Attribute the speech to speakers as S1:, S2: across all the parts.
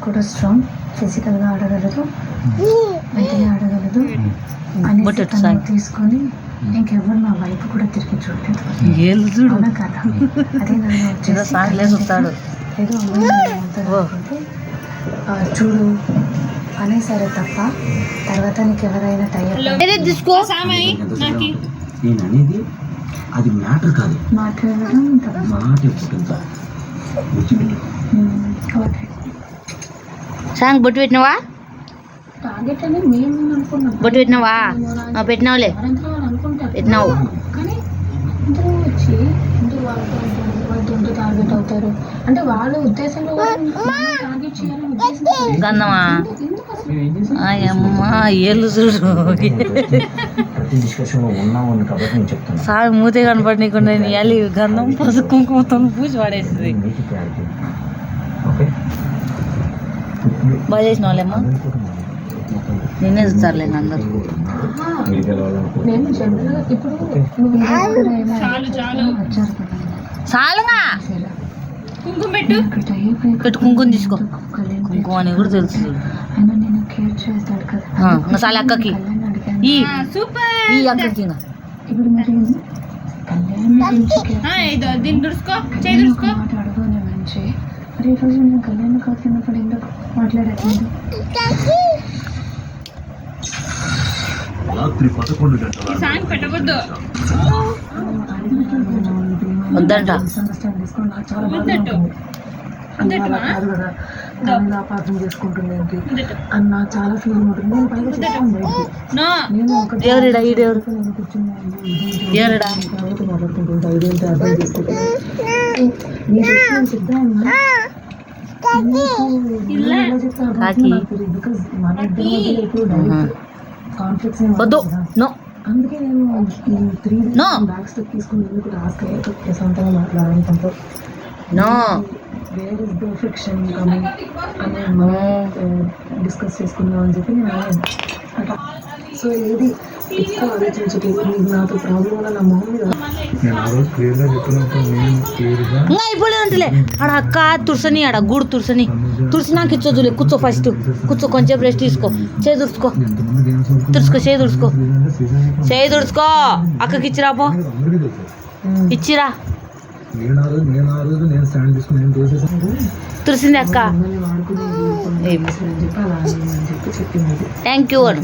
S1: కూడా స్ట్రాంగ్ ఫిజికల్గా ఆడగలదు. వెంటనే ఆడగలదు. అనేసి తను
S2: సాయి.
S1: తీసుకొని ఇంకెవరు నా వైపు కూడా తిరిగి చూడలేదు. అవునా కదా? అదే నన్ను
S2: ఏదో
S1: అమ్మాయి చూడు అనేసరే తప్ప తర్వాత నీకు ఎవరైనా టైప్
S2: తీసుకో?
S3: నేను అనేది అది మ్యాటర్ కాదు.
S1: మాట్లాడడం
S3: మాట
S2: సాంగ్ బొట్టు పెట్టినవా?
S1: టార్గెట్ అని మేము అనుకున్నాం.
S2: బొట్టు పెట్టినవా? ఆ, పెట్టినావులే. పెట్టినావు.
S1: టార్గెట్ అవుతారు. అంటే వాళ్ళ ఉద్దేశంలో టార్గెట్ చేయాలని ఉద్దేశం
S2: గంధమా?
S1: ఎందుకు అసలు
S2: అమ్మ ఏళ్ళు చూడు. మూతే కనపడనీకుండా ఇవ్వాలి గంధం పసుపు కుంకుమతో పూసి
S3: ఓకే
S2: బాగా చేసిన వాళ్ళేమ్మా అందరు.
S1: నేను ఈ
S2: చాలుగా
S1: సరే.
S2: కుంకుమ పెట్టు. పెట్టు కుంకుమ తీసుకో. కుంకుమ అని కూడా తెలుసు చాలు అక్కకి. ఈ ఈ ఇంకా.
S1: ఇప్పుడు మరి మరి ఈరోజు నేను కళ్యాణ్ కాకినప్పుడు ఎందుకు మాట్లాడట్లేదు
S3: రాత్రి పదకొండు గంటల
S2: వద్దంట.
S1: మిస్అండర్స్టాండ్ చేసుకొని నాకు చాలా కాదు కదా అపార్థం చేసుకుంటుంది ఏంటి అని నాకు చాలా ఫీలింగ్ ఉంటుంది నేను పైగా చెప్తాను నేను ఒకటి నేను మాట్లాడుకుంటుంటా ఇదేంటి అర్థం.
S2: వద్దు. నో.
S1: అందుకే నేను ఈ త్రీ. బ్యాక్ స్టెప్ తీసుకుని ఎందుకు టాస్క్ అయ్యాక ప్రశాంతంగా మాట్లాడాలని కొంత
S2: no.
S1: Where is the friction coming అని మనం డిస్కస్ చేసుకుందాం అని చెప్పి నేను అట్లా సో ఏది ఎక్కువ ఆలోచించట్లేదు. నీకు నాతో ప్రాబ్లం వల్ల నా మొహం మీద.
S4: నేను ఆ రోజు క్లియర్గా చెప్పినప్పుడు నేను క్లియర్గా
S2: ఇంకా అయిపోలేదు అంటలే ఆడ అక్క తుర్సని ఆడ గూడు తుర్సని. తుర్సి నాకు ఇచ్చోదులే కూర్చో ఫస్ట్ కూర్చో కొంచెం రెస్ట్ తీసుకో. చేయి తుడుచుకో.
S4: ఎంతమంది గేమ్స్
S2: తుడుచుకో చేయి తుడుచుకో.
S4: అంటే సీజన్
S2: చేయి తుడుచుకో. అక్కకి ఇచ్చిరా పో.
S4: అందరికీ తెలుసు
S2: ఇచ్చిరా.
S4: నేను ఆ రోజు నేను ఆ రోజు నేను స్టాండ్ తీసుకుని నేను చేసేసాను
S2: తురిసింది అక్క.
S1: మిమ్మల్ని వాడుకుని
S2: ఏం?
S1: అని చెప్పి అలా అని చెప్పి చెప్పింది. అది
S2: థ్యాంక్ యూ అని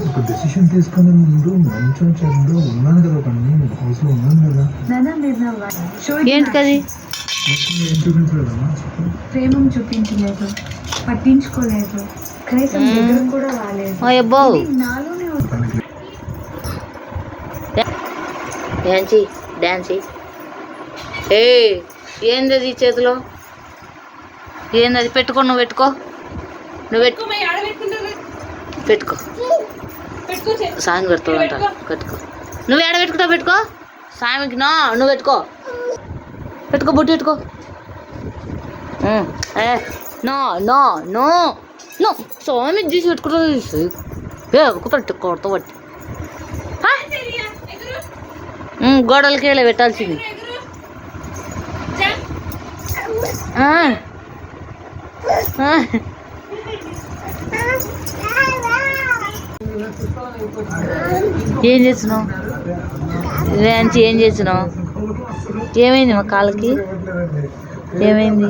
S4: ఒక డెసిషన్ తీసుకునే ముందు మంచం చెడ్డ ఉన్నాను కదా ఒక నేను హౌస్లో ఉన్నాను కదా
S1: నాన్న మీరు నా వా- షో
S2: ఏంటి కది
S4: ఏం చూపించలేదమ్మా చెప్పు
S1: ప్రేమం చూపించలేదు పట్టించుకోలేదు కనీసం దగ్గర కూడా రాలేదు
S2: ఓ అబ్బో
S1: ఇది నాలోనే ఉంది.
S2: డ్యాన్సీ డ్యాన్సీ ఏ ఏంది అది ఈ చేతిలో. ఏంది అది పెట్టుకో నువ్వు పెట్టుకో. నువ్వు పెట్టు పెట్టుకో సాంగ్ పెడతావంట పెట్టుకో. నువ్వు ఏడ పెట్టుకుంటావు పెట్టుకో? సామికి నో నువ్వు పెట్టుకో. పెట్టుకో బొట్టు పెట్టుకో. ఏ నో నో నో. నో స్వామి ఏ కుదరట్టు కొడతా బట్టి గోడలకి వెళ్ళి పెట్టాల్సింది. ఆ. ఏం చేసినావు రేంచి ఏం చేసినావు ఏమైంది మా కాళ్ళకి? ఏమైంది?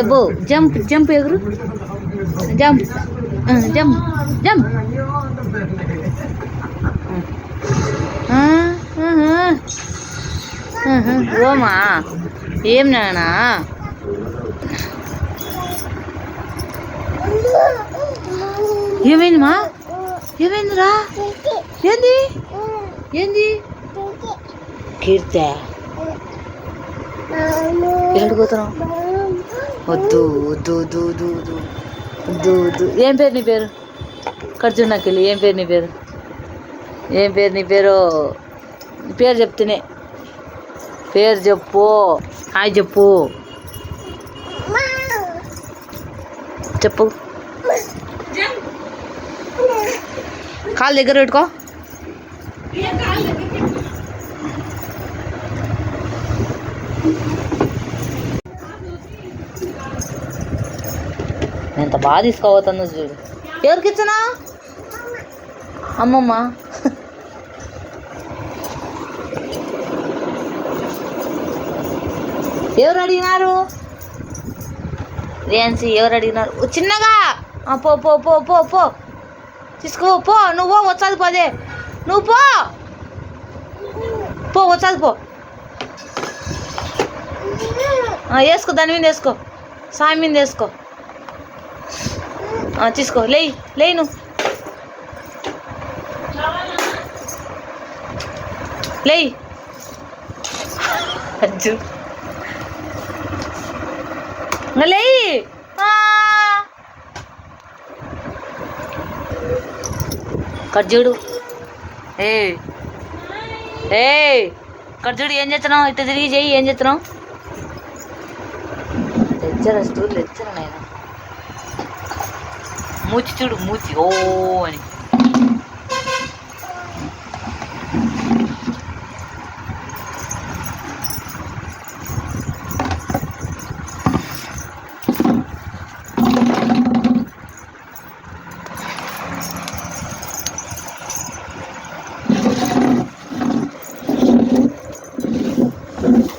S2: అబ్బో జంప్ జంప్ ఎగురు. జంప్. Jump jump. ఓమా ఏం నానా? ఏమైంది మా? ఏమైందిరా? ఏంది? ఏంది? కీర్తే. ఎడుగుతున్నావు వద్దు వద్దు వద్దు వద్దు వద్దు. వద్దు వద్దు. ఏం పేరు నీ పేరు? ఖర్చు నాకు వెళ్ళి ఏం పేరు నీ పేరు? ఏం పేరు నీ పేరు? పేరు చెప్తేనే. పేరు చెప్పు. హాయ్ చెప్పు. చెప్పు. కాలు దగ్గర పెట్టుకో. ఎంత బాగా తీసుకోబోతుందో చూడు. ఎవరికి ఇచ్చినా అమ్మమ్మ. ఎవరు అడిగినారు? రియాన్సీ ఎవరు అడిగినారు? ఓ, చిన్నగా. పో పో పో పో పో. తీసుకో పో నువ్వు పో వచ్చాది పోదే నువ్వు పో. పో వచ్చాది పో. వేసుకో దాని మీద వేసుకో. సాయం మీద వేసుకో. తీసుకో లేయి లేయి నువ్వు. లేయి. అజ్జు. లే లేయి. ఆ. కర్జుడు ఏ. ఏ కర్జుడు ఏం చేస్తున్నావు? ఇట్లా తిరిగి చెయ్యి ఏం చేస్తున్నావు? లెచ్చర స్టూల్ లెచ్చర నాయన. మూచి చూడు మూచి ఓ అని. Thank you.